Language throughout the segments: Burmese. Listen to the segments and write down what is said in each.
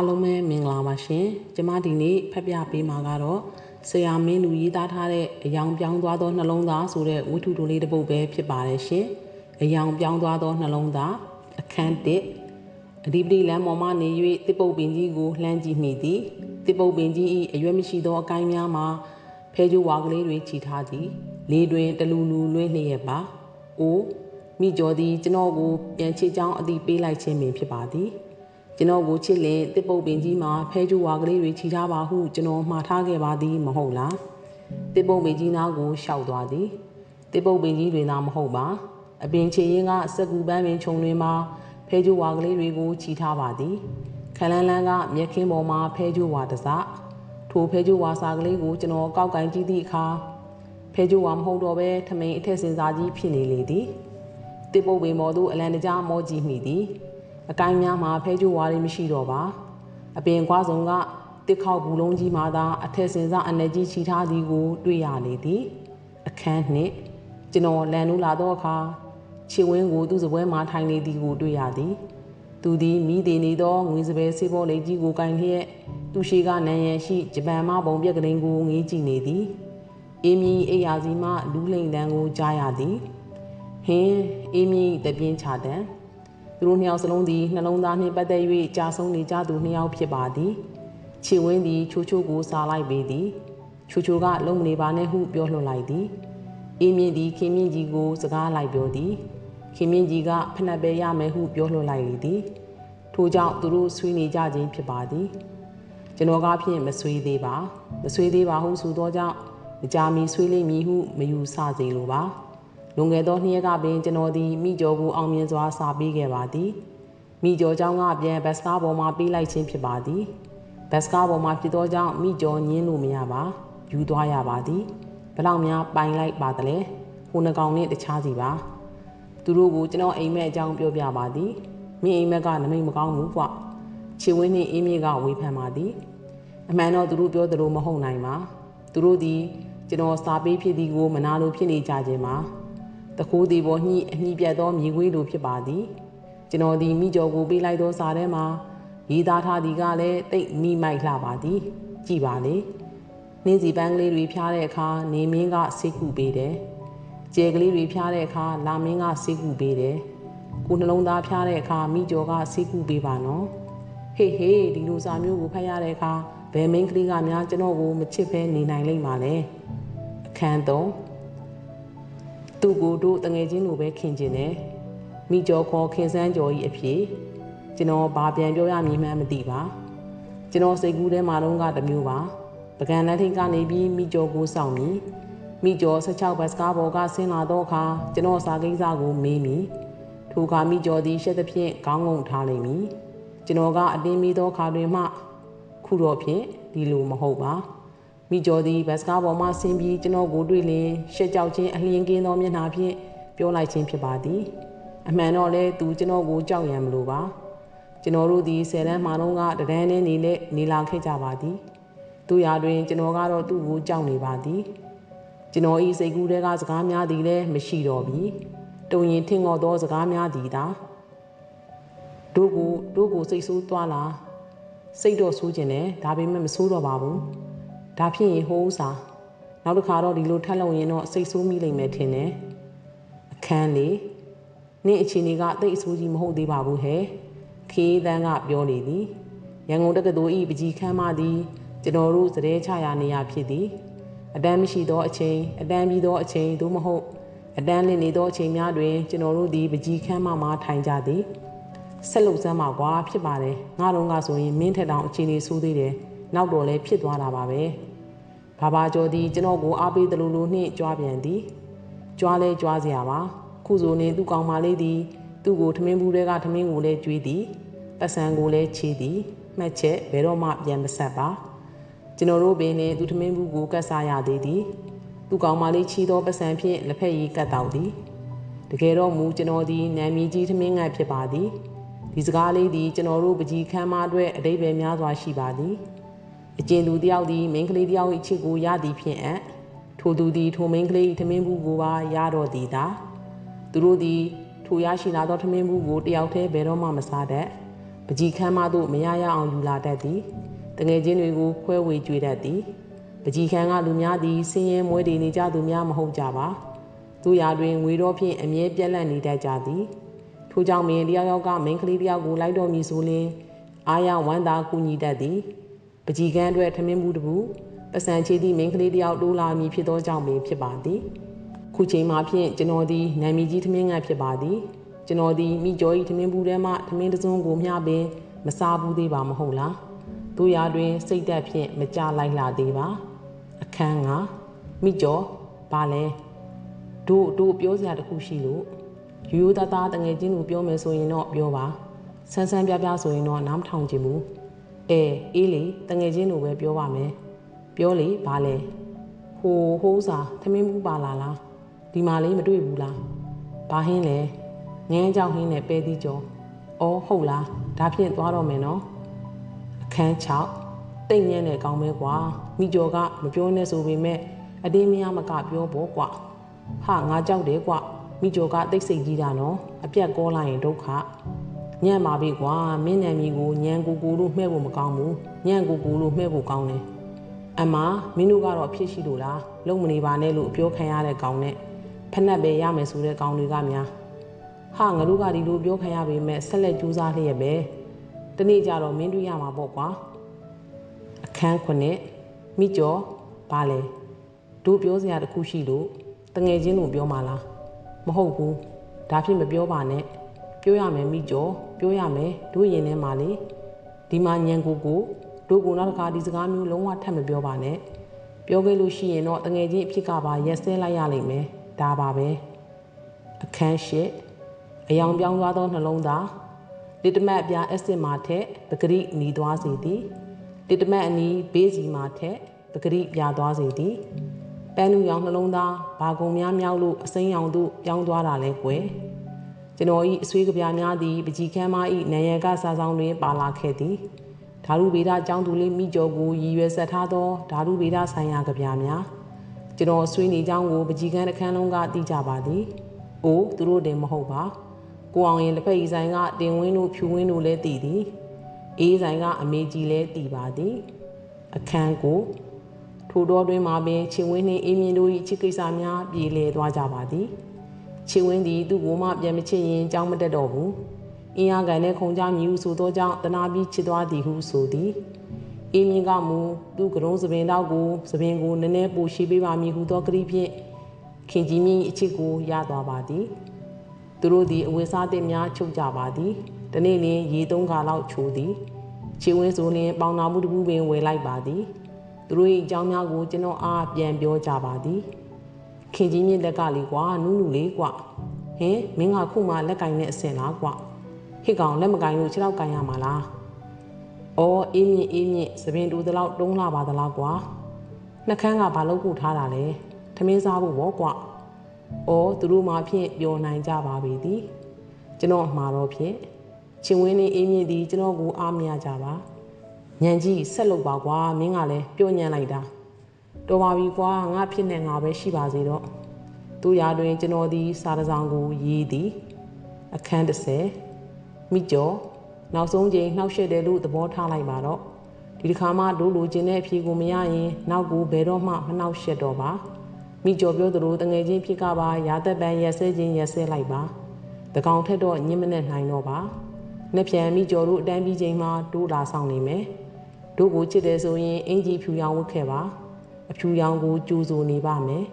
အားလုံးပဲမင်္ဂလာပါရှင်ကျမဒီနေ့ဖတ်ပြပေးမှာကတော့ဆရာမင်းလူရေးသားထားတဲ့အယောင်ပြောင်းသွားသောနှလုံးသားဆိုတဲ့ဝိထုတိုလေးတစ်ပုဒ်ပဲဖြစ်ပါတယ်ရှင်အယောင်ပြောင်းသွားသောနှလုံးသားအခန်း1အဓိပတိလမ်းပေါ်မှနေ၍တစ်ပုတ်ပင်ကြီးကိုလှမ်းကြည့်မိသည်တစ်ပုတ်ပင်ကြီး၏အရွက်မရှိသောအကိုင်းများမှာဖဲကျိုးဝါကလေးတွေခြိထားသည်လေတွင်တလူလူလွင့်လျက်ပါအိုးမိကျော်သည်ကျွန်တော်ကိုပြန်ချစ်ကြောင်းအတိပေးလိုက်ခြင်းပင်ဖြစ်ပါသည် ကျွန်တော်ကိုချစ်လင်တစ်ပုတ်ပင်ကြီးမှာဖဲကျိုးဝါကလေးတွေခြိထားပါဟုကျွန်တော်မှားထားခဲ့ပါသည်မဟုတ်လားတစ်ပုတ်ပင်ကြီးနားကိုရှောက်သွားသည်တစ်ပုတ်ပင်ကြီးတွေသာမဟုတ်ပါအပင်ချေရင်ကစက်ကူပန်းပင်ခြုံတွင်မှာဖဲကျိုးဝါကလေးတွေကိုခြိထားပါသည်ခလန်းလန်းကမြက်ခင်းပေါ်မှာဖဲကျိုးဝါတစထိုဖဲကျိုးဝါစာကလေးကိုကျွန်တော်ကောက်ကင်ကြည့်သည့်အခါဖဲကျိုးဝါမဟုတ်တော့ဘဲထမိန်အထက်စင်စာကြီးဖြစ်နေလေသည်တစ်ပုတ်ပင်ပေါ်သို့အလံတကြားမောကြည့်မိသည် အကိုင်းများမှာဖဲကျိုးဝါတွေမရှိတော့ပါအပင်ကွာဆုံးကတစ်ခေါက်ဘူးလုံးကြီးမှသာအထက်စင်စာအနေကြီးချီထားသည်ကို တွေ့ရလေသည်အခန်းနှင့်ကျွန်တော်လန်နူးလာသောအခါခြေဝင်းကိုသူ့စပွဲမှာထိုင်နေသည်ကိုတွေ့ရသည်သူသည်မိသေးနေသောငွေစပယ်ဆေးဘောလေးကြီးကိုကင်လျက်သူရှိကနန်ရန်ရှိဂျပန်မှပုံပြက်ကလေးကိုငေးကြည့်နေသည်အေးမီအိယာစီမှလူးလိန်တန်းကိုကြားရသည်ဟင်းအေးမီတပြင်းချတဲ့ သူတို့နှစ်ယောက်စလုံးသည်နှလုံးသားနှင့်ပတ်သက်၍ကြာဆုံးနေကြသူနှစ်ယောက်ဖြစ်ပါသည်ခြေဝင်းသည်ချိုချိုကိုစားလိုက်ပေသည်ချိုချိုကလုံမနေပါနဲ့ဟုပြောလွှတ်လိုက်သည်အေးမြင့်သည်ခင်မြင့်ကြီးကိုစကားလိုက်ပြောသည်ခင်မြင့်ကြီးကဖနှက်ပဲရမယ်ဟုပြောလွှတ်လိုက်လေသည်ထို့ကြောင့်သူတို့ဆွေးနေကြခြင်းဖြစ်ပါသည်ကျွန်တော်ကဖြင့်မဆွေးသေးပါမဆွေးသေးပါဟုဆိုသောကြောင့်မကြာမီဆွေးလိမ့်မည်ဟုမယူဆစေလိုပါ လွန်ခဲ့သောနှစ်ရက်ကပင်ကျွန်တော်သည်မိကျော်ကိုအောင်မြင်စွာစာပေးခဲ့ပါသည်မိကျော်เจ้าကပြန်ဘတ်စကားပေါ်မှာပေးလိုက်ခြင်းဖြစ်ပါသည်ဘတ်စကားပေါ်မှာဖြစ်သောကြောင့်မိကျော်ညင်းလို့မရပါယူသွားရပါသည်ဘလောက်များပိုင်လိုက်ပါသလဲဟိုနှကောင်နဲ့တခြားစီပါသူတို့ကိုကျွန်တော်အိမ်မက်အကြောင်းပြောပြပါသည်မိအိမ်မက်ကနမိတ်မကောင်းဘူးကွခြေဝင်းနှင့်အင်းမြေကဝေဖန်ပါသည်အမှန်တော့သူတို့ပြောသလိုမဟုတ်နိုင်ပါသူတို့သည်ကျွန်တော်စာပေးဖြစ်သည်ကိုမနာလိုဖြစ်နေကြခြင်းပါ တခိုးသည်ပေါ်ညှိအညှိပြတ်သောမြေခွေးလိုဖြစ်ပါသည်ကျွန်တော်သည်မိကျော်ကိုပေးလိုက်သောစာထဲမှာရေးသားထားသည်ကလည်းတိတ်မိမိုက်လှပါသည် ကြည်ပါလေနှင်းစီပန်းကလေးတွေဖျားတဲ့အခါနေမင်းကစိတ်ကူပေးတယ်ကျဲကလေးတွေဖျားတဲ့အခါလာမင်းကစိတ်ကူပေးတယ်ကိုနှလုံးသားဖျားတဲ့အခါမိကျော်ကစိတ်ကူပေးပါနော်ဟေးဟေးဒီလိုစာမျိုးကိုဖတ်ရတဲ့အခါဘယ်မင်းကလေးကများကျွန်တော်ကိုမချစ်ဖဲနေနိုင်လိမ့်ပါလဲအခန်းသုံး သူ့ကိုတို့တငယ်ချင်းလိုပဲခင်ကျင်တယ်မိကျော်ခေါ်ခင်စန်းကျော်ကြီးအဖြစ်ကျွန်တော်ဘာပြန်ပြောရမည်မှန်းမသိပါကျွန်တော်စိတ်ကူးထဲမှာတော့ကတမျိုးပါပကံလက်ထိတ်ကနေပြီးမိကျော်ကိုစောင့်မိမိကျော်16ဘတ်စကားဘော်ကဆင်းလာတော့အခါကျွန်တော်စာကိစ္စကိုမေးမိထိုအခါမိကျော်သည်ရှက်သဖြင့်ခေါင်းငုံထားလိမ့်မည်ကျွန်တော်ကအတင်းမီသောအခါတွင်မှခုတော့ဖြင့်ဒီလိုမဟုတ်ပါ မိကျော်သည်ဘတ်စကားပေါ်မှဆင်းပြီးကျွန်တော်ကိုတွေ့လျင်ရှက်ကြောက်ခြင်းအလျင်ကင်းသောမျက်နှာဖြင့်ပြောလိုက်ခြင်းဖြစ်ပါသည်အမှန်တော့လဲသူကျွန်တော်ကိုကြောက်ရံမလို့ပါကျွန်တော်တို့ဒီဆယ်တန်းမှတော့ကတဒန်းနဲ့နေလက်နေလာခဲ့ကြပါသည်သူရာတွင်ကျွန်တော်ကတော့သူ့ကိုကြောက်နေပါသည်ကျွန်တော်ဤစိတ်ကူးတဲ့ကစကားများသည်လည်းမရှိတော့ပြီတုံရင်ထင်ငေါ်သောစကားများသည်သာတို့ကိုတို့ကိုစိတ်ဆိုးသွားလားစိတ်တော့ဆိုးကျင်တယ်ဒါပေမဲ့မဆိုးတော့ပါဘူး ဒါဖြစ်ရင်ဟိုးစားနောက်တစ်ခါတော့ဒီလိုထက်လုံရင်တော့စိတ်ဆိုးမိလိမ့်မယ်ထင်တယ်အခန်းလေးနေ့အချိန်တွေကတိတ်အဆိုးကြီးမဟုတ်သေးပါဘူးဟဲ့ခေးတန်းကပြောနေသည်ရန်ကုန်တက္ကသိုလ်ဤပကြီးခန်းမသည်ကျွန်တော်တို့စတဲ့ချရာနေရာဖြစ်သည်အတန်းမရှိသောအချိန်အတန်းပြီးသောအချိန်သို့မဟုတ်အတန်းလင့်နေသောအချိန်များတွင်ကျွန်တော်တို့သည်ပကြီးခန်းမမှာထိုင်ကြသည်ဆက်လုပ်စမ်းပါကွာဖြစ်ပါတယ်ငါတို့ကဆိုရင်မင်းထက်တောင်အချိန်လေးဆိုးသေးတယ်နောက်တော့လည်းဖြစ်သွားတာပါပဲ ဘာဘာကျော်သည်ကျွန်တော်ကိုအားပေးသလိုလိုနှင့်ကြွားပြန်သည်ကြွားလဲကြွားเสียပါခုဆိုနေသူ့ကောင်မလေးသည်သူ့ကိုထမင်းဘူးတွေကထမင်းကိုလည်းကျွေးသည်ပတ်စံကိုလည်းချေးသည်မှတ်ချက်ဘယ်တော့မှပြန်မဆက်ပါကျွန်တော်တို့ပင်လည်းသူထမင်းဘူးကိုကတ်စားရသေးသည်သူ့ကောင်မလေးချီသောပတ်စံဖြင့်လက်ဖက်ရည်ကတ်တောက်သည်တကယ်တော့မူကျွန်တော်သည်နာမည်ကြီးထမင်းငတ်ဖြစ်ပါသည်ဒီစကားလေးသည်ကျွန်တော်တို့ပကြီးခမ်းမအတွက်အတိတ်ပဲများစွာရှိပါသည် အကျဉ်သူတယောက်သည်မိန်းကလေးတယောက်၏ချစ်ကိုရသည်ဖြင့်အထိုသူသည်ထိုမိန်းကလေး၏ထမင်းဘူးကိုပါရတော့သည်သာသူတို့သည်ထိုရရှိလာသောထမင်းဘူးကိုတယောက်တည်းဘယ်တော့မှမစားတတ်ပပကြီးခမ်းမသို့မရရအောင်ယူလာတတ်သည်တငယ်ချင်းတွေကိုခွဲဝေကြွေတတ်သည်ပကြီးခမ်းကလူများသည်ဆင်းရဲမွဲတေနေကြသူများမဟုတ်ကြပါသူရာတွင်ငွေတော်ဖြင့်အမြဲပြက်လက်နေတတ်ကြသည်ထို့ကြောင့်မင်းတယောက်ယောက်ကမိန်းကလေးတယောက်ကိုလိုက်တော်မူဆိုလျှင်အားရဝမ်းသာကူညီတတ်သည် ပကြီးကန်းအတွက်ထမင်းမှုတစ်ခုပစံချေသည့်မိန်းကလေးတယောက်တိုးလာမည်ဖြစ်သောကြောင့်ပင်ဖြစ်ပါသည်ခုချိန်မှာဖြင့်ကျွန်တော်သည်နာမည်ကြီးထမင်းငတ်ဖြစ်ပါသည်ကျွန်တော်သည်မိကျော်၏ထမင်းဘူးထဲမှထမင်းတစ်စုံကိုမျှပင်မစားဘူးသေးပါမဟုတ်လားတို့ရာတွင် စိတ်သက်ဖြင့်မကြလိုက်လာသေးပါအခန်းကမိကျော်ဘာလဲတို့တို့ပြောစရာတခုရှိလို့ရိုးရိုးသားသားတငယ်ချင်းကိုပြောမယ်ဆိုရင်တော့ပြောပါဆန်းဆန်းပြပြဆိုရင်တော့နားမထောင်ချင်ဘူး အဲအေးလေတငယ်ချင်းတို့ပဲပြောပါမယ်ပြောလေဘာလဲဟိုဟိုးစာသမင်းဘူးပါလာလားဒီမှာလေးမတွေ့ဘူးလားဘာဟင်းလဲငန်းကြောက်ဟင်းနဲ့ပဲသီးကြော်အော်ဟုတ်လားဒါဖြင့်သွားတော့မယ်နော်အခန်း6တိတ်ညံ့တဲ့ကောင်းပဲကွာမိကျော်ကမပြောနဲ့ဆိုပေမဲ့အတင်းမရမကပြောပေါ့ကွာဟာငါကြောက်တယ်ကွာမိကျော်ကတိတ်ဆိတ်ကြီးတာနော်အပြက်ကောလာရင်ဒုက္ခ ညံ့ပါပြီကွာမင်းနာမည်ကိုညံကူကူလို့မှဲ့ဖို့မကောင်းဘူးညံကူကူလို့မှဲ့ဖို့ကောင်းတယ်အမမင်းတို့ကတော့ဖြစ်ရှိလို့လားလုံမနေပါနဲ့လို့ပြောခံရတဲ့ကောင်နဲ့ဖက်နှက်ပဲရမယ်ဆိုတဲ့ကောင်တွေကများဟာငါတို့ကဒီလိုပြောခံရပေမဲ့ဆက်လက်ကြိုးစားလျက်ပဲတနေ့ကျတော့မင်းတွေ့ရမှာပေါ့ကွာအခန်းခုနှစ်မိကျော်ဘာလဲတို့ပြောစရာတခုရှိလို့တငယ်ချင်းတို့ပြောမှလားမဟုတ်ဘူးဒါဖြစ်မပြောပါနဲ့ပြောရမယ်မိကျော် ပြောရမယ်တို့ရင်ထဲမှာလေဒီမှာညံကိုကိုတို့ကနောက်တစ်ခါဒီစကားမျိုးလုံးဝထပ်မပြောပါနဲ့ပြောခဲ့လို့ရှိရင်တော့တငယ်ချင်းအဖြစ်ကပါရက်စဲလိုက်ရလိမ့်မယ်ဒါပါပဲအခန်းရှိအယောင်ပြောင်းသွားသောနှလုံးသားလစ်တမတ်အပြားအက်ဆစ်မာထက်ပဂရိหนีသွားစေသည်လစ်တမတ်အနီးဘေးစီမာထက်ပဂရိပြသွားစေသည်ပန်းနူရောင်နှလုံးသားဘာကုံများမြောက်လို့အစိမ်းရောင်သို့ပြောင်းသွားတာလဲကွယ် ကျွန်တော်ဤအဆွေးကြပြများသည်ပကြီးခမ်းမဤနယံကစာဆောင်တွင်ပါလာခဲ့သည်ဓာတုဗေဒကျောင်းသူလေးမိကျော်ကိုရည်ရွယ်ဆက်ထားသောဓာတုဗေဒဆိုင်ရာကြပြများကျွန်တော်ဆွေးနေကြောင်းကိုပကြီးခမ်းတစ်ခန်းလုံးကသိကြပါသည်။အိုးသူတို့တင်မဟုတ်ပါ။ကိုအောင်ရင်လက်ဖက်ရည်ဆိုင်ကတင်ဝင်းတို့ဖြူဝင်းတို့လည်းသိသည်။အေးဆိုင်ကအမေကြီးလည်းသိပါသည်။အခန်းကိုထိုတော်တွင်မှာပင်ချင်းဝင်းနှင့်အေးမြင့်တို့၏ချစ်ကိစ္စများပြေလည်သွားကြပါသည်။ ချင်းဝင်းသည်သူ့ကိုမှပြန်မချစ်ရင်ကြောင်းမတက်တော့ဘူး။အင်းအားကန်နဲ့ခုံကြမြူဆိုသောကြောင့်တနာပြီးချစ်သွားသည်ဟုဆိုသည်။အေးမြင့်ကမူသူ့ကရုံးစပင်တော့ကိုစပင်ကိုနည်းနည်းပိုရှိပေးပါမည်ဟုသောကတိဖြင့်ခင်ကြီးမြင့်အချစ်ကိုရသွားပါသည်။သူတို့သည်အဝတ်စားသစ်များချုပ်ကြပါသည်။တနေ့လျင်ရေသုံးခါလောက်ချိုးသည်။ချေဝင်းဆိုလျင်ပေါင်နာမှုတစ်ခုပင်ဝယ်လိုက်ပါသည်။သူတို့၏အကြောင်းများကိုကျွန်တော်အားပြန်ပြောကြပါသည်။ ခင်ကြီးမြင့်လက်ကလေးကွာနူးနူးလေးကွာဟင်မင်းကခုမှလက်ကင်နဲ့အစင်လားကွာဟစ်ကောင်လက်မကင်လို့ခြေထောက်ကင်ရမှာလားအော်အေးမြင့်အေးမြင့်သပင်တူတလောက်တုံးလာပါသလားကွာနှကန်းကဘာလို့ခုထားတာလဲထမင်းစားဖို့ပေါ့ကွာအော်သူတို့မှဖြင့်ပျော်နိုင်ကြပါပြီသည်ကျွန်တော်မှာတော့ဖြင့်ချင်းဝင်းနေအေးမြင့်သည်ကျွန်တော်ကိုအားမရကြပါညံကြီးဆက်လုပ်ပါကွာမင်းကလည်းပျော့ညံ့လိုက်တာ တော်ပါပြီကွာငါဖြစ်နေငါပဲရှိပါစေတော့သူရာတွင်ကျွန်တော်သည်စာတစောင်ကိုရေးသည်အခန်း30မိကျော်နောက်ဆုံးချိန်နှောက်ရှက်တယ်လို့သဘောထားလိုက်ပါတော့ဒီတစ်ခါမှဒိုးလိုချင်တဲ့အဖြေကိုမရရင်နောက်ကိုဘယ်တော့မှမနှောက်ရှက်တော့ပါမိကျော်ပြောသလိုတငယ်ချင်းဖြစ်ကပါရာသက်ပန်ရက်စဲချင်းရက်စဲလိုက်ပါတကောင်ထက်တော့ညင်မနဲ့နိုင်တော့ပါနှစ်ပြန်မိကျော်တို့အတန်းပြီးချိန်မှာဒိုးလာဆောင်နေမယ်တို့ကိုချစ်တယ်ဆိုရင်အင်ကြီးဖြူရောင်ဝတ်ခဲ့ပါ အဖြူရောင်ကိုကြိုးစိုးနေပါမယ်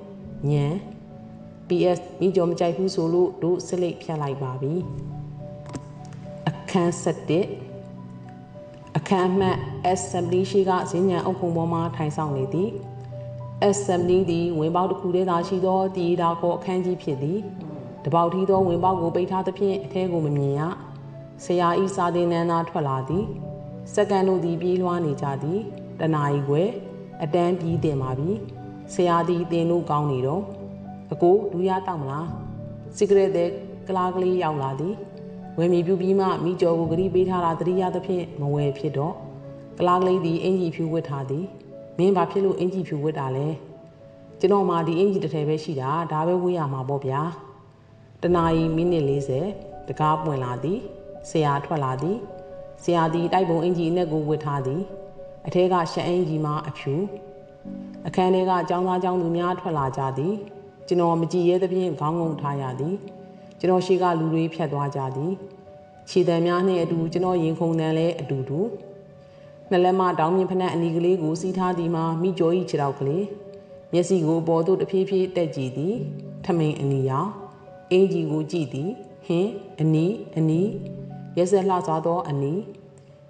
ညံ PS မိကျော်မကြိုက်ဘူးဆိုလို့တို့စလိတ်ဖြတ်လိုက်ပါပြီအခန်း7အခန်းအမှတ် assembly ရှိကဈဉ္ဉံအုပ်ခုံပေါ်မှာထိုင်ဆောင်နေသည် assembly သည်ဝင်ပေါက်တစ်ခုတည်းသာရှိသောတည်တာကိုအခန်းကြီးဖြစ်သည်တပေါက်ထီသောဝင်ပေါက်ကိုပိတ်ထားသဖြင့်အထဲကိုမမြင်ရဆရာဤစာသင်နန်းသားထွက်လာသည်စက္ကန်တို့သည်ပြေးလွှားနေကြသည်တနာရီခွဲ အတန်းပြီးတင်ပါပြီဆရာသည်တင်လို့ကောင်းနေတော့အကိုလူရတောက်မလားစီဂရက်တဲ့ကလားကလေးရောက်လာသည်ဝယ်မီပြူပြီးမှမိကျော်ကိုဂရီပေးထားတာတတိယသဖြင့်မဝယ်ဖြစ်တော့ကလားကလေးသည်အင်ကြီးဖြူဝတ်ထားသည်မင်းဘာဖြစ်လို့အင်ကြီးဖြူဝတ်တာလဲကျွန်တော်မှဒီအင်ကြီးတစ်ထည်ပဲရှိတာဒါပဲဝေးရမှာပေါ့ဗျာတနာရီမိနစ်40တကားပွင့်လာသည်ဆရာထွက်လာသည်ဆရာသည်တိုက်ပုံအင်ကြီးအနက်ကိုဝတ်ထားသည် အထက်ကရှက်အင်ကြီးမှာအဖြူအခန်းထဲကအကြောင်းသားကြောင်းသူများထွက်လာကြသည်ကျွန်တော်မကြည်ရဲသဖြင့်ခေါင်းငုံထားရသည်ကျွန်တော်ရှိကလူတွေဖြတ်သွားကြသည်ခြေတံများနှင့်အတူကျွန်တော်ရင်ခုန်တန်လည်းအတူတူနှလက်မတောင်းမြင့်ဖက်နှက်အနီကလေးကိုစီးထားသည်မှာမိကျော်ဤခြေထောက်ကလေးမျက်စိကိုပေါ်သို့တဖြည်းဖြည်းတက်ကြည့်သည်ထမိန်အနီရောင်အင်ကြီးကိုကြည့်သည်ဟင်းအနီအနီရက်ဆက်လှစွာသောအနီ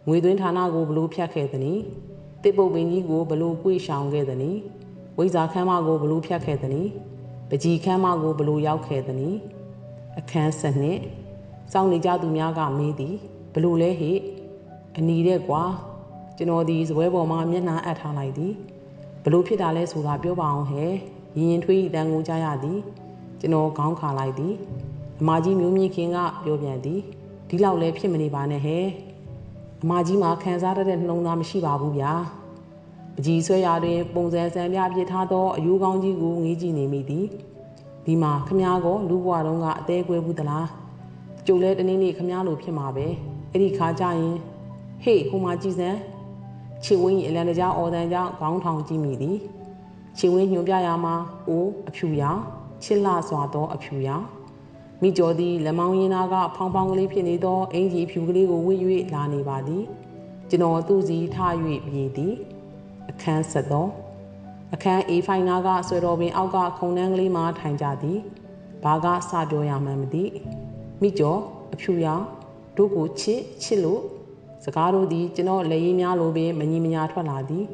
ငွေသွင်းဌာနကိုဘလို့ဖြတ်ခဲ့သည်။တစ်ပုတ်ပင်ကြီးကိုဘလို့ကွေ့ရှောင်ခဲ့သည်။ဝိဇာခမ်းမကိုဘလို့ဖြတ်ခဲ့သည်။ပကြီးခမ်းမကိုဘလို့ရောက်ခဲ့သည်။အခန်းစနစ်စောင့်နေကြသူများကမေးသည်ဘလို့လဲဟိအနီတဲ့ကွာကျွန်တော်ဒီဇပွဲပေါ်မှာမျက်နှာအပ်ထားလိုက်သည်ဘလို့ဖြစ်တာလဲဆိုတာပြောပါအောင်ဟဲ့ရင်ရင်ထွေးဤတန်ကိုကြားရသည်ကျွန်တော်ခေါင်းခါလိုက်သည်အမကြီးမျိုးမြင့်ခင်ကပြောပြန်သည်ဒီလောက်လဲဖြစ်မနေပါနဲ့ဟဲ့ အမကြီးမှာခံစားရတဲ့နှလုံးသားမရှိပါဘူးဗျာအကြီးဆွဲရာတွင် ပုံစံဆန်ပြပြထားသောအယူကောင်းကြီးကိုငေးကြည့်နေမိသည်ဒီမှာခမားကိုလူဘွားတုံးကအသေးကွဲဘူးသလားကျုပ်လဲတနေ့နေ့ခမားလိုဖြစ်မှာပဲအဲ့ဒီခါကျရင်ဟေးဟိုမှာကြည်စမ်းချစ်ဝင်းကြီးအလန်တကြားအော်တန်ကြောင့်ခေါင်းထောင်ကြည့်မိသည်ချစ်ဝင်းညွှန်ပြရမှာအိုးအဖြူရောင်ချစ်လှစွာသောအဖြူရောင် မိကျော်သည်လက်မောင်းရင်းသားကဖောင်းဖောင်းကလေးဖြစ်နေသောအင်ကြီးဖြူကလေးကိုဝှေ့၍လာနေပါသည်ကျွန်တော်သူ့စီထ၍ပြေးသည်အခန်းဆက်သောအခန်း A5 နာကဆွေတော်ပင်အောက်ကခုံနှန်းကလေးမှထိုင်ကြသည်ဘာကစပြောရမှန်းမသိမိကျော်အဖြူရောင်တို့ကိုချစ်ချစ်လို့စကားတို့သည်ကျွန်တော်လက်ရည်များလိုပင်မညီမညာထွက်လာသည်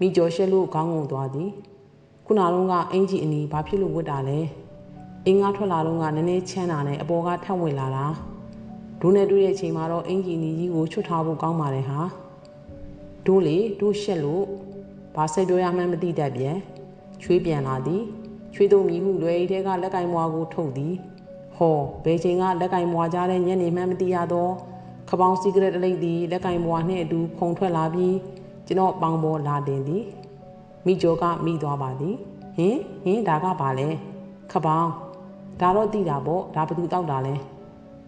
မိကျော်ရှက်လို့ခေါင်းငုံသွားသည်ခုနကတော့ကအင်ကြီးအနီဘာဖြစ်လို့ဝတ်တာလဲ အင်းကားထွက်လာတော့ကနည်းနည်းချမ်းတာနဲ့အပေါ်ကထပ်ဝင်လာတာဒိုးနဲ့တွေ့တဲ့အချိန်မှာတော့အင်ကြီးအနီကြီးကိုချွတ်ထားဖို့ကောင်းပါတယ်ဟာဒိုးလေဒိုးရှက်လို့ဘာစိတ်ပြောရမှန်းမသိတတ်ပြန်ချွေးပြန်လာသည်ချွေးတို့မြည်မှုလွယ်အိတ်ထဲကလက်ကင်မွားကိုထုတ်သည်ဟောဘယ်ချိန်ကလက်ကင်မွားကြတဲ့ညနေမှန်းမသိရတော့ခပောင်းစီဂရက်တလိပ်သည်လက်ကင်မွားနှင့်အတူခုံထွက်လာပြီးကျွန်တော်ပေါင်ပေါ်လာတင်သည်မိကျော်ကမိသွားပါသည်ဟင်ဟင်ဒါကဘာလဲခပောင်း ဒါတော့သိတာပေါ့ဒါဘသူတောက်တာလဲ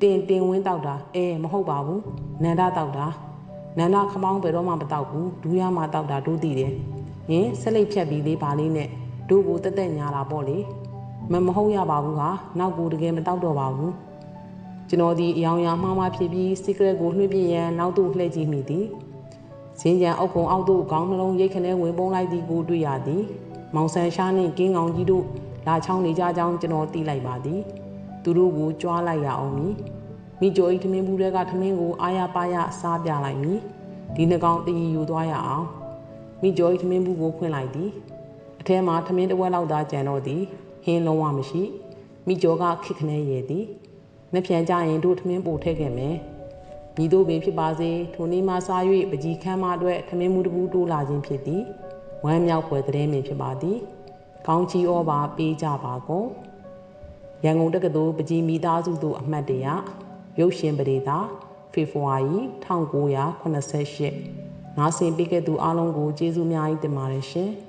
တင်တင်ဝင်းတောက်တာအဲမဟုတ်ပါဘူးနန္ဒတောက်တာနန္ဒခမောင်းဘယ်တော့မှမတောက်ဘူးဒူးရမှတောက်တာတို့သိတယ်ဟင်ဆက်လိုက်ဖြတ်ပြီးလေးပါလေးနဲ့တို့ကိုတက်တက်ညာတာပေါ့လေမမဟုတ်ရပါဘူးဟာနောက်ကိုတကယ်မတောက်တော့ပါဘူးကျွန်တော်ဒီအယောင်ရာမှားမှဖြစ်ပြီး secret ကိုလွှင့်ပြရန်နောက်သို့လှည့်ကြည့်မိသည်စင်ကြံအုပ်ကုံအောက်သို့ခေါင်းနှလုံးရိတ်ခနဲဝင်ပုံးလိုက်သည်ကိုတွေ့ရသည် မောင်ဆန်ရှားနှင့်ကင်းကောင်ကြီးတို့ လာချောင်းနေကြကြောင်းကျွန်တော်သိလိုက်ပါသည်သူတို့ကိုကြွားလိုက်ရအောင်မည်မိကျော်ဤထမင်းဘူးတွေကထမင်းကိုအာရပါရစားပြလိုက်မည်ဒီနှကောင်တည်ယူသွားရအောင်မိကျော်ဤထမင်းဘူးကိုဖွင့်လိုက်သည်အထဲမှာထမင်းတစ်ဝက်လောက်သာကျန်တော့သည်ဟင်းလုံးဝမရှိမိကျော်ကခစ်ခနဲရည်သည်နှစ်ပြန်ကြရင်တို့ထမင်းပို့ထည့်ခဲ့မယ်မိတို့ပင်ဖြစ်ပါစေထိုနေ့မှစား၍ပကြီးခမ်းမအတွက်ထမင်းမှုတစ်ဘူးတိုးလာခြင်းဖြစ်သည်ဝမ်းမြောက်ဖွယ်တဲ့မင်ဖြစ်ပါသည် ကောင်းချီဩပါပေးကြပါကုန်ရန်ကုန်တက္ကသိုလ်ပကြီးမိသားစုတို့အမှတ်တရရုပ်ရှင်ပရိသတ်ဖေဖော်ဝါရီ1988နားဆင်ပေးခဲ့သူအားလုံးကိုကျေးဇူးများကြီးတင်ပါတယ်ရှင်။